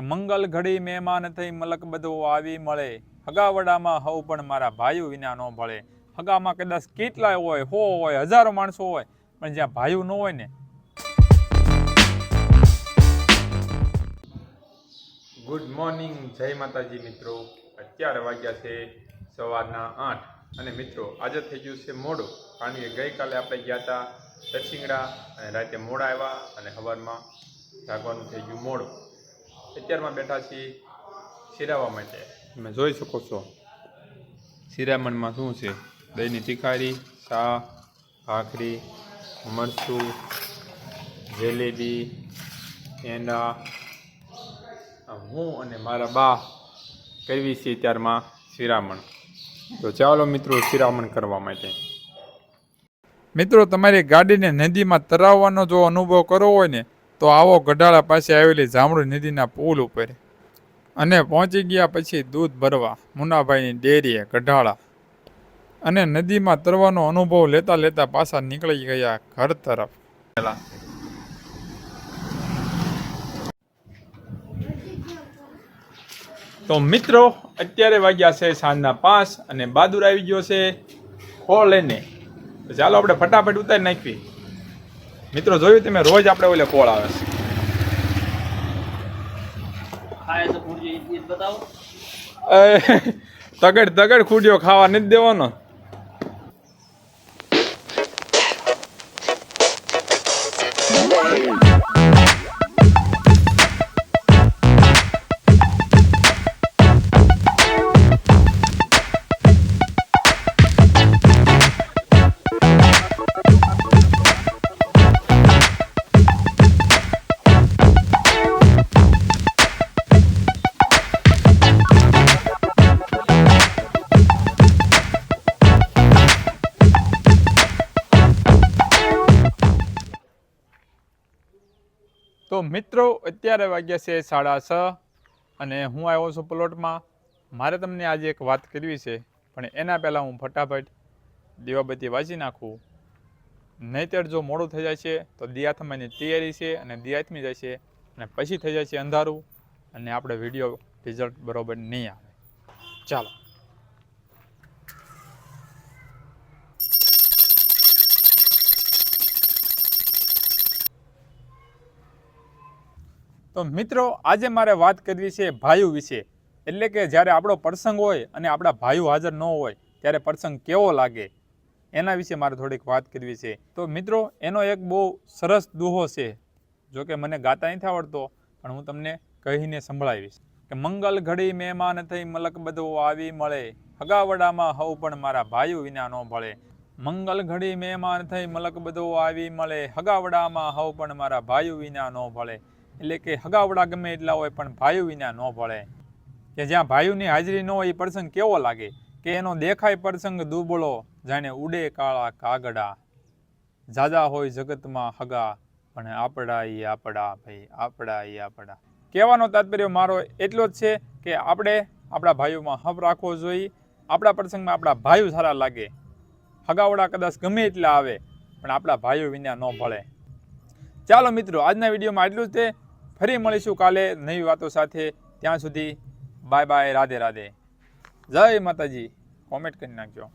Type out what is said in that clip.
કે મંગલ ઘડી મહેમાન થઈ મલક બધો આવી મળે. હગાવડામાં હવ પણ મારા ભાઈઓ વિના ન ભળે. હગામાં કદાચ કેટલાય હોય, હો હોય, હજારો માણસો હોય, પણ જ્યાં ભાઈઓ ન હોય ને. ગુડ મોર્નિંગ જય માતાજી મિત્રો. અત્યારે વાગ્યા છે સવારના આઠ. અને મિત્રો, આજે થઈ ગયું છે મોડું. કારણ કે ગઈકાલે આપણે ગયા હતા દરસિંગડા અને રાતે મોડા આવ્યા અને સવારમાં જાગવાનું થઈ ગયું મોડું. અત્યારમાં બેઠા છીએ શિરાવા માટે. તમે જોઈ શકો છો. શિરામણમાં શું છે? દહીંની તિખારી, ચા, ભાખરી, મરચું, જલેબી, એંડા. હું અને મારા બા કરવી છે ત્યારમાં શિરામણ. તો ચાલો મિત્રો શિરામણ કરવા માટે. મિત્રો, તમારી ગાડીને નદીમાં તરાવવાનો જો અનુભવ કરવો હોય ને તો આવો ગઢાળા પાસે આવેલી જામડુ નદીના પુલ ઉપર. અને પહોંચી ગયા પછી દૂધ ભરવા, મુનાભાઈની ડેરીએ ગઢાળા. અને નદીમાં તરવાનો અનુભવ લેતા લેતા પાછા નીકળી ગયા ઘર તરફ. તો મિત્રો, અત્યારે વાગ્યા છે સાંજના પાંચ અને બહાદુર આવી ગયો છે. ખો લઈને ચાલો, આપણે ફટાફટ ઉતારી નાખવી મિત્રો જોયું તમે રોજ આપણે ઓલે કોળ આવે છે. તગડ તગડ ખૂડ્યો ખાવા નથી દેવાનો. તો મિત્રો, અત્યારે વાગ્યા છે સાડા છ અને હું આવ્યો છું પ્લોટમાં. મારે તમને આજે એક વાત કરવી છે, પણ એના પહેલાં હું ફટાફટ દીવાબત્તી વાંચી નાખું. નહીંતર જો મોડું થઈ જાય છે, તો દિયાથમાની તૈયારી છે અને દિયાથમી જાય છે અને પછી થઈ જાય છે અંધારું અને આપણે વીડિયો રિઝલ્ટ બરોબર નહીં આવે. ચાલો. તો મિત્રો, આજે મારે વાત કરવી છે ભાયુ વિશે. એટલે કે જ્યારે આપણો પ્રસંગ હોય અને આપણા ભાઈઓ હાજર ન હોય, ત્યારે પ્રસંગ કેવો લાગે? એના વિશે મારે થોડીક વાત કરવી છે. તો મિત્રો, એનો એક બહુ સરસ દુહો છે. જો કે મને ગાતા નથી આવડતો, પણ હું તમને કહીને સંભળાવીશ. કે મંગલ ઘડી મહેમાન થઈ મલક બધો આવી મળે. હગાવડામાં હવ પણ મારા ભાઈઓ વિના ન ભળે. મંગલ ઘડી મહેમાન થઈ મલક બધો આવી મળે. હગાવડામાં હવ પણ મારા ભાઈઓ વિના ન ભળે. એટલે કે હગાવડા ગમે એટલા હોય પણ ભાયુ વિના ન ભળે. કે જ્યાં ભાઈઓની હાજરી ન હોય એ પ્રસંગ કેવો લાગે? કે એનો દેખાય પ્રસંગ દુબળો, જાણે ઉડે કાળા કાગડા. જાજા હોય જગતમાં હગા, પણ આપડા ઈ આપડા ભાઈ, આપડા ઈ આપડા. કહેવાનો તાત્પર્ય મારો એટલો જ છે કે આપણે આપણા ભાઈઓમાં હપ રાખવો જોઈએ. આપણા પ્રસંગમાં આપણા ભાઈઓ સારા લાગે. હગાવડા કદાચ ગમે એટલા આવે, પણ આપણા ભાઈઓ વિના ન ભળે. ચાલો મિત્રો, આજના વિડીયોમાં આટલું જ તે. ફરી મળીશું કાલે નવી વાતો સાથે. ત્યાં સુધી બાય બાય, રાધે રાધે. જય માતાજી. કોમેન્ટ કરી નાખજો.